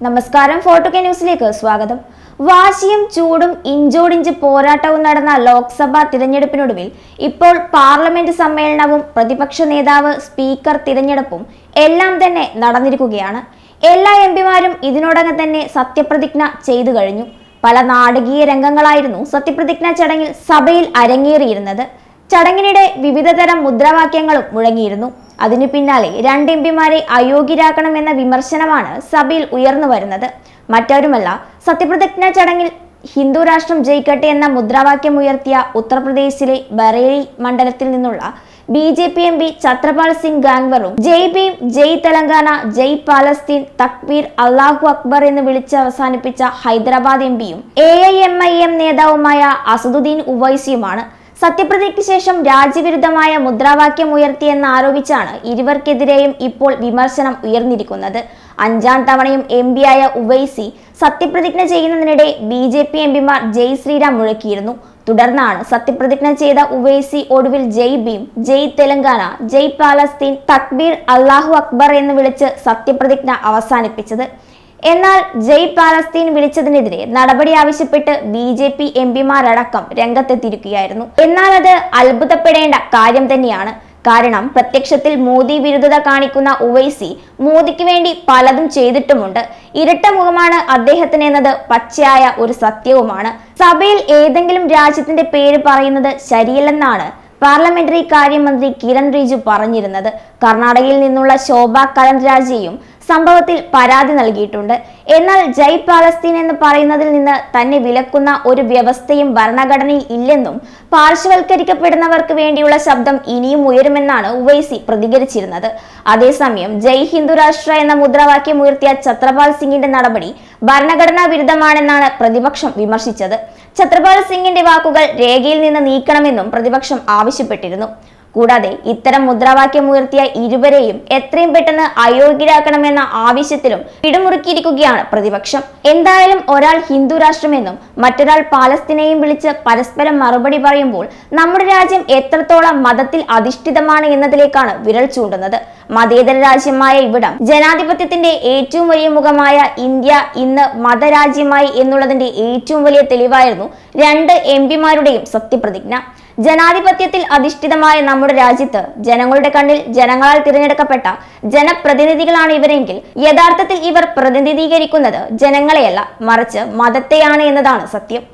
നമസ്കാരം photo K ന്യൂസിലേക്ക് സ്വാഗതം. വാശിയും ചൂടും ഇഞ്ചോടിഞ്ച് പോരാട്ടവും നടന്ന ലോക്സഭാ തിരഞ്ഞെടുപ്പിനൊടുവിൽ ഇപ്പോൾ പാർലമെന്റ് സമ്മേളനവും പ്രതിപക്ഷ നേതാവ് സ്പീക്കർ തിരഞ്ഞെടുപ്പും എല്ലാം തന്നെ നടന്നിരിക്കുകയാണ്. എല്ലാ എം പിമാരും ഇതിനോടകം തന്നെ സത്യപ്രതിജ്ഞ ചെയ്തു കഴിഞ്ഞു. പല നാടകീയ രംഗങ്ങളായിരുന്നു സത്യപ്രതിജ്ഞാ ചടങ്ങിൽ സഭയിൽ അരങ്ങേറിയിരുന്നത്. ചടങ്ങിനിടെ വിവിധതരം മുദ്രാവാക്യങ്ങളും മുഴങ്ങിയിരുന്നു. അതിനു പിന്നാലെ രണ്ട് എം പിമാരെ അയോഗ്യരാക്കണമെന്ന വിമർശനമാണ് സഭയിൽ ഉയർന്നു വരുന്നത്. മറ്റാരുമല്ല സത്യപ്രതിജ്ഞ ചടങ്ങിൽ ഹിന്ദു രാഷ്ട്രം ജയിക്കട്ടെ എന്ന മുദ്രാവാക്യം ഉയർത്തിയ ഉത്തർപ്രദേശിലെ ബറേലി മണ്ഡലത്തിൽ നിന്നുള്ള B J P M P Chhatrapal Singh ഗാംഗ്വറും ജയ് ഭീം ജയ് തെലങ്കാന ജയ് പാലസ്തീൻ തക്ബീർ അള്ളാഹു അക്ബർ എന്ന് വിളിച്ച് അവസാനിപ്പിച്ച ഹൈദരാബാദ് എം പിയും A I M I M നേതാവുമായ അസദുദ്ദീൻ ഉവൈസിയുമാണ് സത്യപ്രതിജ്ഞയ്ക്ക് ശേഷം രാജ്യവിരുദ്ധമായ മുദ്രാവാക്യം ഉയർത്തിയെന്ന് ആരോപിച്ചാണ് ഇരുവർക്കെതിരെയും ഇപ്പോൾ വിമർശനം ഉയർന്നിരിക്കുന്നത്. അഞ്ചാം തവണയും എം പിയായ ഉവൈസി സത്യപ്രതിജ്ഞ ചെയ്യുന്നതിനിടെ ബി ജെ പി എം പിമാർ ജയ് ശ്രീരാം മുഴക്കിയിരുന്നു. തുടർന്നാണ് സത്യപ്രതിജ്ഞ ചെയ്ത ഉവൈസി ഒടുവിൽ ജയ് ഭീം ജയ് തെലങ്കാന ജയ് പാലസ്തീൻ തക്ബീർ അള്ളാഹു അക്ബർ എന്ന് വിളിച്ച് സത്യപ്രതിജ്ഞ അവസാനിപ്പിച്ചത്. എന്നാൽ ജയ് പാലസ്തീൻ വിളിച്ചതിനെതിരെ നടപടി ആവശ്യപ്പെട്ട് ബി ജെ പി എം പിമാരടക്കം രംഗത്തെത്തിയിരിക്കുകയായിരുന്നു. എന്നാൽ അത് അത്ഭുതപ്പെടേണ്ട കാര്യം തന്നെയാണ്. കാരണം പ്രത്യക്ഷത്തിൽ മോദി വിരുദ്ധത കാണിക്കുന്ന ഉവൈസി മോദിക്ക് വേണ്ടി പലതും ചെയ്തിട്ടുമുണ്ട്. ഇരട്ട മുഖമാണ് അദ്ദേഹത്തിന് എന്നത് പച്ചയായ ഒരു സത്യവുമാണ്. സഭയിൽ ഏതെങ്കിലും രാജ്യത്തിന്റെ പേര് പറയുന്നത് ശരിയല്ലെന്നാണ് പാർലമെന്ററി കാര്യമന്ത്രി കിരൺ റിജു പറഞ്ഞിരുന്നത്. കർണാടകയിൽ നിന്നുള്ള ശോഭ കരൻരാജയും സംഭവത്തിൽ പരാതി നൽകിയിട്ടുണ്ട്. എന്നാൽ ജയ് പാലസ്തീൻ എന്ന് പറയുന്നതിൽ നിന്ന് തന്നെ വിലക്കുന്ന ഒരു വ്യവസ്ഥയും ഭരണഘടനയിൽ ഇല്ലെന്നും പാർശ്വവൽക്കരിക്കപ്പെടുന്നവർക്ക് വേണ്ടിയുള്ള ശബ്ദം ഇനിയും ഉയരുമെന്നാണ് ഉവൈസി പ്രതികരിച്ചിരുന്നത്. അതേസമയം ജയ് ഹിന്ദുരാഷ്ട്ര എന്ന മുദ്രാവാക്യം ഉയർത്തിയ ഛത്രപാൽ സിംഗിന്റെ നടപടി ഭരണഘടനാ വിരുദ്ധമാണെന്നാണ് പ്രതിപക്ഷം വിമർശിച്ചത്. ഛത്രപാൽ സിംഗിന്റെ വാക്കുകൾ രേഖയിൽ നിന്ന് നീക്കണമെന്നും പ്രതിപക്ഷം ആവശ്യപ്പെട്ടിരുന്നു. കൂടാതെ ഇത്തരം മുദ്രാവാക്യം ഉയർത്തിയ ഇരുവരെയും എത്രയും പെട്ടെന്ന് അയോഗ്യരാക്കണമെന്ന ആവശ്യത്തിലും പിടിമുറുക്കിയിരിക്കുകയാണ് പ്രതിപക്ഷം. എന്തായാലും ഒരാൾ ഹിന്ദു രാഷ്ട്രമെന്നും മറ്റൊരാൾ പാലസ്തീനെയും വിളിച്ച് പരസ്പരം മറുപടി പറയുമ്പോൾ നമ്മുടെ രാജ്യം എത്രത്തോളം മതത്തിൽ അധിഷ്ഠിതമാണ് എന്നതിലേക്കാണ് വിരൽ ചൂണ്ടുന്നത്. മതേതര രാജ്യമായ ഇവിടം ജനാധിപത്യത്തിന്റെ ഏറ്റവും വലിയ മുഖമായ ഇന്ത്യ ഇന്ന് മതരാജ്യമായി എന്നുള്ളതിന്റെ ഏറ്റവും വലിയ തെളിവായിരുന്നു രണ്ട് എം പിമാരുടെയും സത്യപ്രതിജ്ഞ. ജനാധിപത്യത്തിൽ അധിഷ്ഠിതമായ നമ്മുടെ രാജ്യത്ത് ജനങ്ങളുടെ കണ്ണിൽ ജനങ്ങളാൽ തിരഞ്ഞെടുക്കപ്പെട്ട ജനപ്രതിനിധികളാണ് ഇവരെങ്കിൽ യഥാർത്ഥത്തിൽ ഇവർ പ്രതിനിധീകരിക്കുന്നത് ജനങ്ങളെയല്ല മറിച്ച് മതത്തെയാണ് എന്നതാണ് സത്യം.